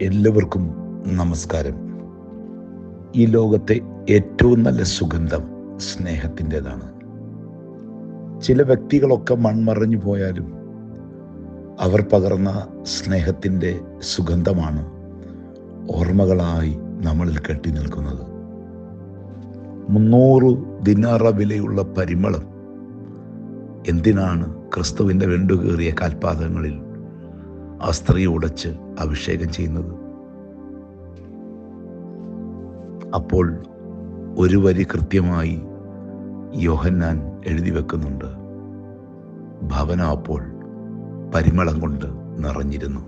എല്ലാവർക്കും നമസ്കാരം. ഈ ലോകത്തെ ഏറ്റവും നല്ല സുഗന്ധം സ്നേഹത്തിന്റെതാണ്. ചില വ്യക്തികളൊക്കെ മൺമറഞ്ഞു പോയാലും അവർ പകർന്ന സ്നേഹത്തിന്റെ സുഗന്ധമാണ് ഓർമ്മകളായി നമ്മളിൽ കെട്ടി നിൽക്കുന്നത്. മുന്നൂറ് ദിനാറ വിലയുള്ള പരിമളം എന്തിനാണ് ക്രിസ്തുവിന്റെ വെണ്ടുകേറിയ കാൽപാദങ്ങളിൽ ആ സ്ത്രീ ഉടച്ച് അഭിഷേകം ചെയ്യുന്നത്. അപ്പോൾ ഒരു വരി കൃത്യമായി യോഹന്നാൻ എഴുതി വെക്കുന്നുണ്ട്. ഭവനം അപ്പോൾ പരിമളം കൊണ്ട് നിറഞ്ഞിരുന്നു.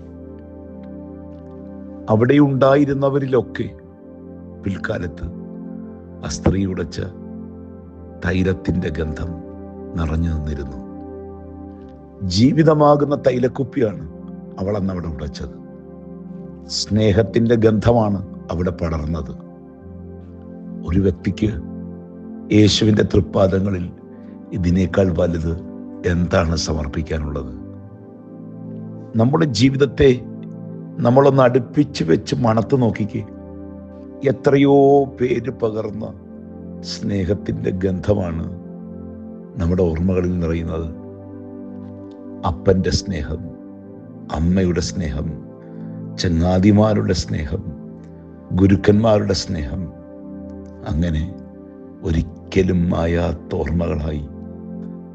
അവിടെ ഉണ്ടായിരുന്നവരിലൊക്കെ പിൽക്കാലത്ത് ആ സ്ത്രീ ഉടച്ച തൈലത്തിന്റെ ഗന്ധം നിറഞ്ഞു നിന്നിരുന്നു. ജീവിതമാകുന്ന തൈലക്കുപ്പിയാണ് അവൾ അന്ന് അവിടെ ഉടച്ചത്. സ്നേഹത്തിന്റെ ഗന്ധമാണ് അവിടെ പടർന്നത്. ഒരു വ്യക്തിക്ക് യേശുവിന്റെ തൃപ്പാദങ്ങളിൽ ഇതിനേക്കാൾ വലുത് എന്താണ് സമർപ്പിക്കാനുള്ളത്? നമ്മുടെ ജീവിതത്തെ നമ്മളൊന്ന് അടുപ്പിച്ച് വെച്ച് മണത്ത് നോക്കിക്ക്. എത്രയോ പേര് പകർന്ന സ്നേഹത്തിന്റെ ഗന്ധമാണ് നമ്മുടെ ഓർമ്മകളിൽ നിറയുന്നത്. അപ്പന്റെ സ്നേഹം. അമ്മയുടെ സ്നേഹം ചങ്ങാതിമാരുടെ സ്നേഹം ഗുരുക്കന്മാരുടെ സ്നേഹം. അങ്ങനെ ഒരിക്കലും മായാത്ത ഓർമ്മകളായി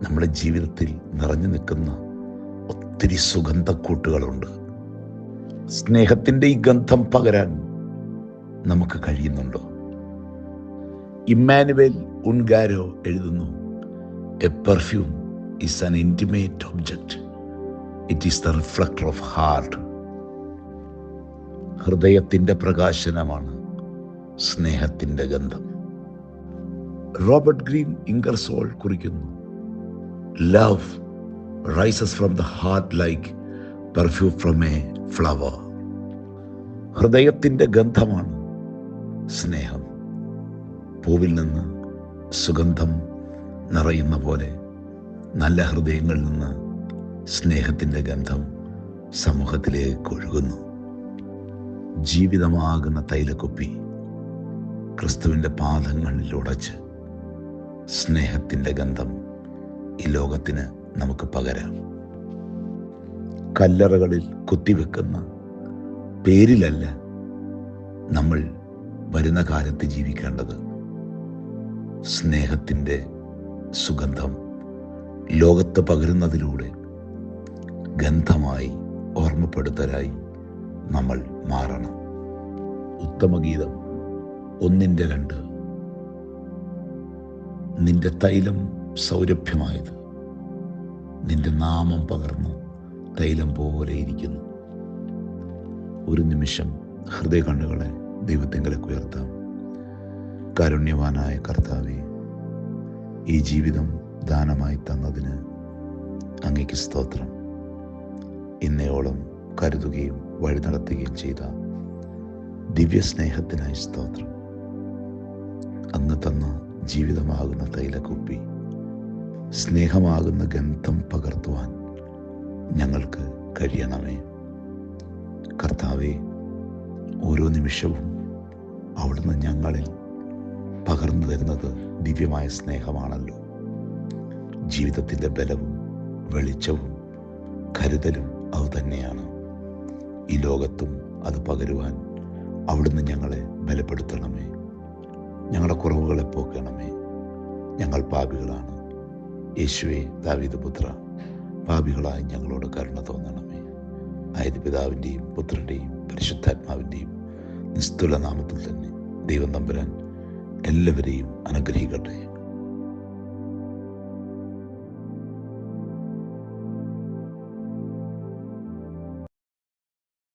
നമ്മുടെ ജീവിതത്തിൽ നിറഞ്ഞു നിൽക്കുന്ന ഒത്തിരി സുഗന്ധക്കൂട്ടുകളുണ്ട്. സ്നേഹത്തിന്റെ ഈ ഗന്ധം പകരാൻ നമുക്ക് കഴിയുന്നുണ്ടോ? ഇമ്മാനുവേൽ ഉൺഗാരോ എഴുതുന്നു a perfume is an intimate object it is the reflector of heart ഹൃദയത്തിന്റെ പ്രകാശനമാണ് സ്നേഹത്തിന്റെ ഗന്ധം. റോബർട്ട് ഗ്രീൻ ഇംഗർസോൾ കുറിക്കുന്നു love rises from the heart like perfume from a flower ഹൃദയത്തിന്റെ ഗന്ധമാണ് സ്നേഹം. പൂവിൽ നിന്ന് സുഗന്ധം നിറയുന്ന പോലെ നല്ല ഹൃദയങ്ങളിൽ നിന്ന് സ്നേഹത്തിന്റെ ഗന്ധം സമൂഹത്തിലേക്ക് ഒഴുകുന്നു. ജീവിതമാകുന്ന തൈലക്കുപ്പി ക്രിസ്തുവിന്റെ പാദങ്ങളിൽ ഉടച്ച് സ്നേഹത്തിന്റെ ഗന്ധം ഈ ലോകത്തിന് നമുക്ക് പകരാം. കല്ലറകളിൽ കുത്തിവെക്കുന്ന പേരിലല്ല നമ്മൾ വരുന്ന കാലത്ത് ജീവിക്കേണ്ടത്. സ്നേഹത്തിന്റെ സുഗന്ധം ലോകത്ത് പകരുന്നതിലൂടെ ഗന്ധമായി ഓർമ്മപ്പെടുത്തലായി നമ്മൾ മാറണം. ഉത്തമഗീതം ഒന്നിന്റെ രണ്ട്. നിന്റെ തൈലം സൗരഭ്യമായത്. നിന്റെ നാമം പകർന്ന് തൈലം പോലെ ഇരിക്കുന്നു. ഒരു നിമിഷം ഹൃദയ കണ്ണുകളെ ദൈവത്തിങ്കലേക്ക് ഉയർത്താം. കാരുണ്യവാനായ കർത്താവെ ഈ ജീവിതം ദാനമായി തന്നതിന് അങ്ങയ്ക്ക് സ്തോത്രം. ഇന്നയോളം കരുതുകയും വഴി നടത്തുകയും ചെയ്ത ദിവ്യസ്നേഹത്തിനായി സ്തോത്രം. അങ്ങ് തന്ന ജീവിതമാകുന്ന തൈലക്കുപ്പി സ്നേഹമാകുന്ന ഗന്ധം പകർത്തുവാൻ ഞങ്ങൾക്ക് കഴിയണമേ. കർത്താവെ ഓരോ നിമിഷവും അവിടുന്ന് ഞങ്ങളിൽ പകർന്നു തരുന്നത് ദിവ്യമായ സ്നേഹമാണല്ലോ. ജീവിതത്തിന്റെ ബലവും വെളിച്ചവും കരുതലും അതുതന്നെയാണ് ഈ ലോകത്തും അത് പകരുവാൻ അവിടുന്ന് ഞങ്ങളെ ബലപ്പെടുത്തണമേ. ഞങ്ങളുടെ കുറവുകളെ പോക്കണമേ. ഞങ്ങൾ പാപികളാണ്. യേശുവെ ദാവീദ് പുത്ര പാപികളായി ഞങ്ങളോട് കരുണ തോന്നണമേ. ആയത് പിതാവിന്റെയും പുത്രന്റെയും പരിശുദ്ധാത്മാവിന്റെയും നിസ്തുല നാമത്തിൽ തന്നെ ദൈവം തമ്പുരാൻ എല്ലാവരെയും അനുഗ്രഹിക്കട്ടെ.